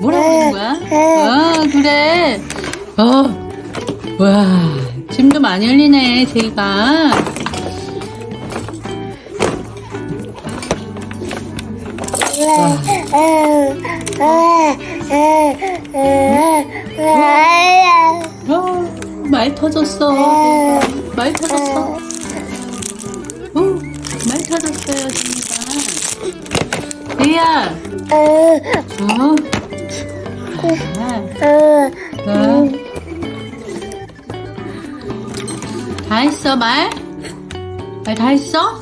뭐라고 하는 거야? 아, 그래. 어. 와, 침도 많이 흘리네, 제이가. 어, 많이 터졌어. 많이 터졌어. 어, 많이 터졌어요, 제이가. 제이야, 어? 아, 어. 다 했어, 말? 말 다 했어?